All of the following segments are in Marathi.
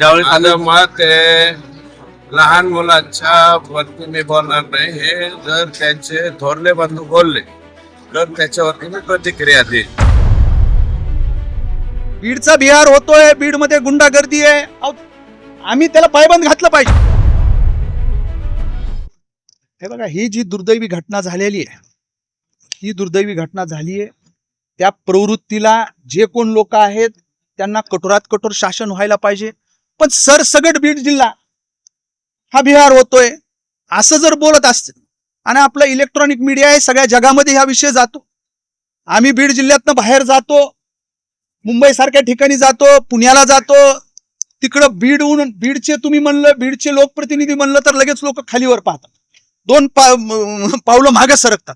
मत आहे. लहान मुलांच्या वरती मी बोलणार नाही. हे जर त्यांचे थोरले बंधू बोलले तर त्याच्यावरती मी प्रतिक्रिया देईन. बीडचा बिहार होतोय बीडमध्ये गुंडागर्दी आहे. अहो, आम्ही त्याला पायबंद घातलं पाहिजे. हे बघा ही जी दुर्दैवी घटना झालेली आहे ही दुर्दैवी घटना झाली आहे. त्या प्रवृत्तीला जे कोण लोक आहेत त्यांना कठोरात कठोर शासन व्हायला पाहिजे. पण सरसगट बीड जिल्हा हा बिहार होतोय. असं जर बोलत असतील आणि आपला इलेक्ट्रॉनिक मीडिया आहे सगळ्या जगामध्ये हा विषय जातो. आम्ही बीड जिल्ह्यातनं बाहेर जातो मुंबई सारख्या ठिकाणी जातो पुण्याला जातो. तिकडं बीडहून बीडचे तुम्ही म्हणलं बीडचे लोकप्रतिनिधी म्हणलं तर लगेच लोक खालीवर पाहतात. दोन पा पावलं मागे सरकतात.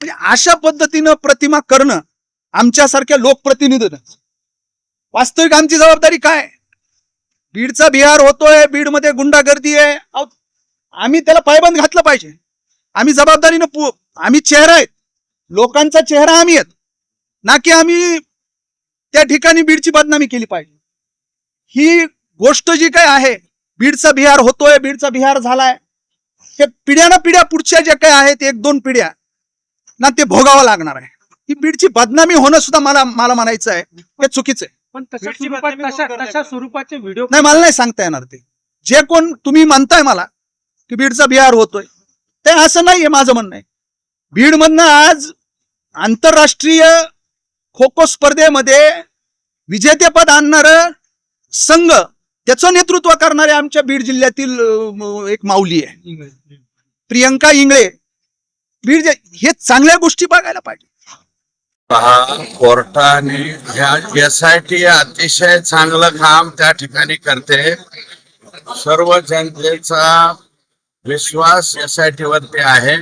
म्हणजे अशा पद्धतीनं प्रतिमा करणं आमच्यासारख्या लोकप्रतिनिधीनं वास्तविक आमची जबाबदारी काय? बीडचा बिहार होतोय बीडमध्ये गुंडागर्दी आहे. आम्ही त्याला पायबंद घातलं पाहिजे. आम्ही जबाबदारीनं आम्ही चेहरा आहेत. लोकांचा चेहरा आम्ही आहेत. ना की आम्ही त्या ठिकाणी बीडची बदनामी केली पाहिजे. ही गोष्ट जी काय आहे बीडचा बिहार होतोय बीडचा बिहार झालाय हे पिढ्याना पिढ्या पुढच्या ज्या काय आहेत एक दोन पिढ्या ना ते भोगावं लागणार आहे. ही बीडची बदनामी होणं सुद्धा मला मला म्हणायचं आहे. हे चुकीचं आहे. पण तशा बीडची स्वरूपात बातमी तशा कोण करतंय? तशा स्वरूपाचे व्हिडिओ नाही मला नाही सांगता येणार ते. जे कोण तुम्ही म्हणताय मला की बीडचा बिहार होतोय ते असं नाहीये माझं म्हणणं. आहे बीडमधनं आज आंतरराष्ट्रीय खो खो स्पर्धेमध्ये विजेतेपद आणणार संघ त्याचं नेतृत्व करणारे आमच्या बीड जिल्ह्यातील अं, एक माऊली आहे. प्रियंका इंगळे. बीड जे- हे चांगल्या गोष्टी बघायला पाहिजे. पहा कोर्टाने ह्या एस आय टी अतिशय चांगलं काम त्या ठिकाणी करते. सर्व जनतेचा विश्वास एस आय टी वरती आहे.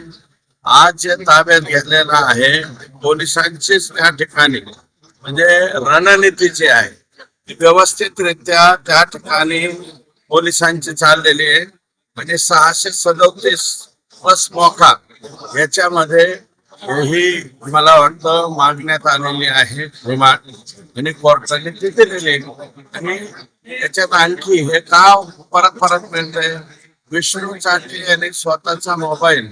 आज जे ताब्यात घेतलेलं आहे पोलिसांचीच त्या ठिकाणी म्हणजे रणनीतीची आहे. ती व्यवस्थितरित्या त्या ठिकाणी पोलिसांची चाललेली आहे. म्हणजे सहाशे सदोतीस बस मोका याच्यामध्ये ही मला वाटतं मागण्यात आलेली आहे. आणि कोर्टाने ती दिलेली. आणि त्याच्यात आणखी हे का परत परत मिळतंय? विष्णू चाटी यांनी स्वतःचा मोबाईल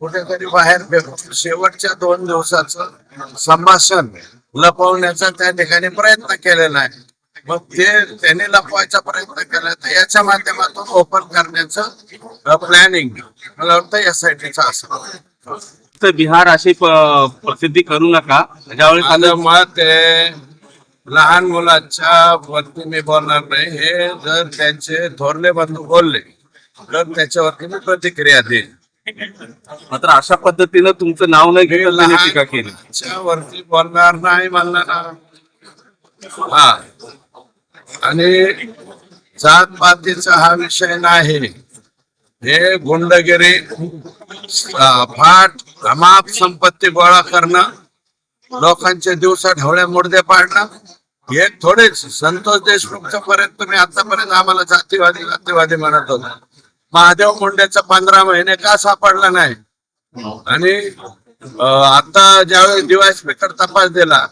कुठेतरी बाहेर शेवटच्या दोन दिवसाचं संभाषण लपवण्याचा त्या ठिकाणी प्रयत्न केलेला आहे. मग ते त्याने लपवायचा प्रयत्न केला तर याच्या माध्यमातून ओपन करण्याचं प्लॅनिंग मला वाटतं एसआयटीचं असं. तर बिहार अशी प्रसिद्धी करू नका. ज्यावेळी माझं मत आहे लहान मुलांच्या वरती मी बोलणार नाही. हे जर त्यांचे थोरले बंधू बोलले तर त्याच्यावरती मी प्रतिक्रिया देईन. मात्र अशा पद्धतीनं तुमचं नाव नाही घेतलं त्याने टीका केली. वरती बोलणार नाही म्हणलं ना हा. आणि जात पातीचा हा विषय नाही. हे गुंडगिरी फाट अमाप संपत्ती गोळा करणं लोकांचे दिवसा ढवळ्या मुडदे पाडणं हे थोडेच. संतोष देशमुखच्या पर्यंत तुम्ही आतापर्यंत आम्हाला जातीवादी जातीवादी म्हणत होता. महादेव मुंडेचा पंधरा महिने का सापडला नाही? आणि आता ज्यावेळी दिवाळी स्पीकर तपास दिला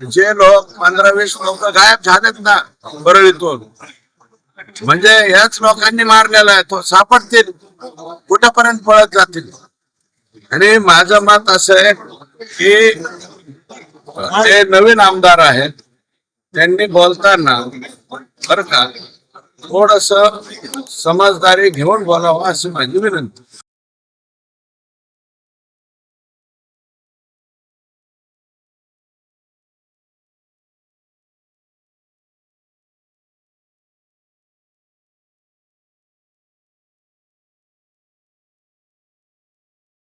जे लोक पंधरा वीस लोक गायब झालेत ना परळीतून म्हणजे याच लोकांनी मारलेला आहे तो सापडतील. कुठपर्यंत पळत जातील? आणि माझं मत असं आहे की ते नवीन आमदार आहेत त्यांनी बोलताना बर का थोडस समजदारी घेऊन बोलावं अशी माझी विनंती